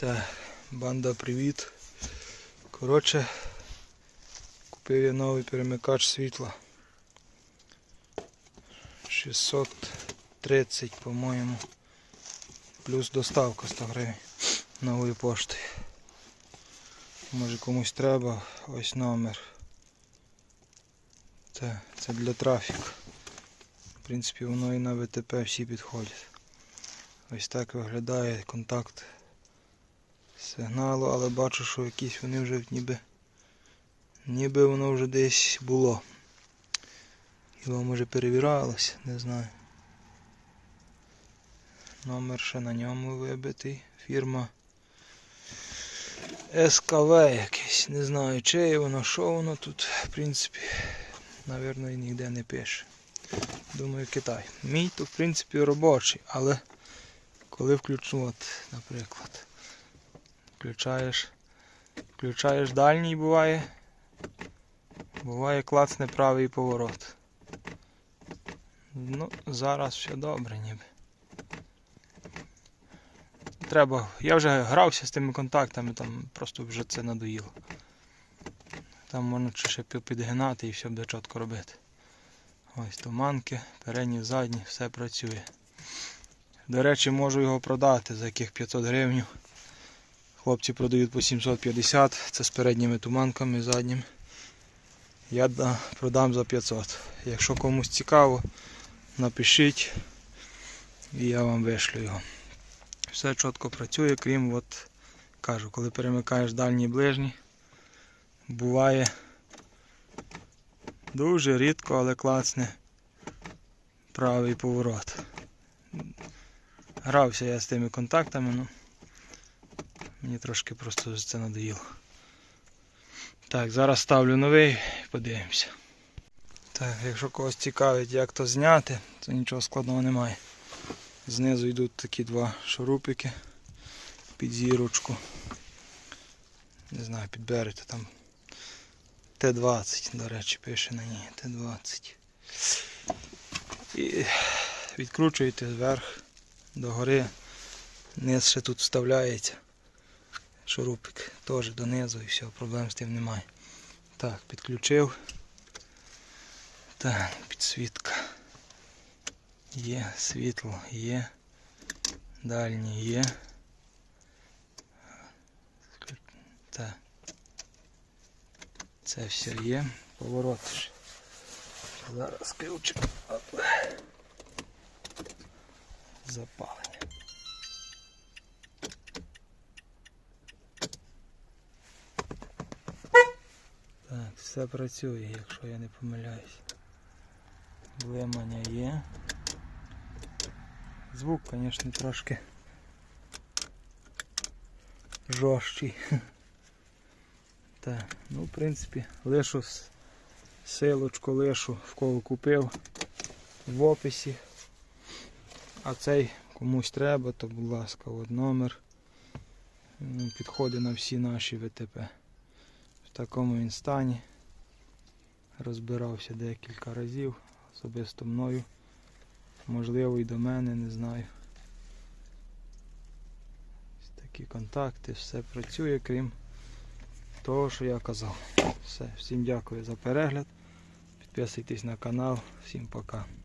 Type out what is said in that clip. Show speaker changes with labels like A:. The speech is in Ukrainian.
A: Так, банда, привіт. Коротше, купив я новий перемикач світла. 630, по-моєму. Плюс доставка 100 гривень нової пошти. Може комусь треба, ось номер. Це, це для трафіку. В принципі, воно і на ВТП всі підходять. Ось так виглядає контакт сигналу, але бачу, що якісь вони вже ніби ніби воно вже десь було. Його може перевіралося, не знаю. Номер ще на ньому вибитий. Фірма СКВ якесь. Не знаю, чиє воно, що воно тут, в принципі, навірно, і ніде не пише. Думаю, Китай. Мій то, в принципі, робочий, але коли включу, от, наприклад, включаєш, включаєш дальній буває, буває клацне правий поворот. Ну, зараз все добре ніби. Треба. Я вже грався з тими контактами, там просто вже це надоїло. Там можна ще пі- підгинати і все буде чітко робити. Ось туманки, передні, задні, все працює. До речі, можу його продати за яких 500 гривень. Хлопці продають по 750, це з передніми туманками задніми. Я продам за 500. Якщо комусь цікаво, напишіть і я вам вишлю його. Все чітко працює, крім от, кажу, коли перемикаєш дальні і ближні, буває дуже рідко, але класне правий поворот. Грався я з тими контактами, ну мені трошки просто це надоїло. Так, зараз ставлю новий подивимося. Так, якщо когось цікавить, як то зняти, то нічого складного немає. Знизу йдуть такі два шурупики під зірочку. Не знаю, підберете там Т-20, до речі, пише на ній Т-20. І відкручуєте вверх до гори. Низ ще тут вставляється. Шурупик теж донизу і все, проблем з тим немає. Так, підключив. Так, підсвітка. Є, світло є. Дальній є. Так. Це все є. Поворот. Зараз ключик. Оп. Так, все працює, якщо я не помиляюсь. Блимання є. Звук, звісно, трошки жорсткий. Так, ну в принципі, лишу силочку лишу, в кого купив в описі. А цей комусь треба, то будь ласка, от номер. Підходить на всі наші ВТП. В такому він стані. Розбирався декілька разів, особисто мною. Можливо і до мене, не знаю. Ось такі контакти, все працює, крім того, що я казав. Все, всім дякую за перегляд. Підписуйтесь на канал, всім пока.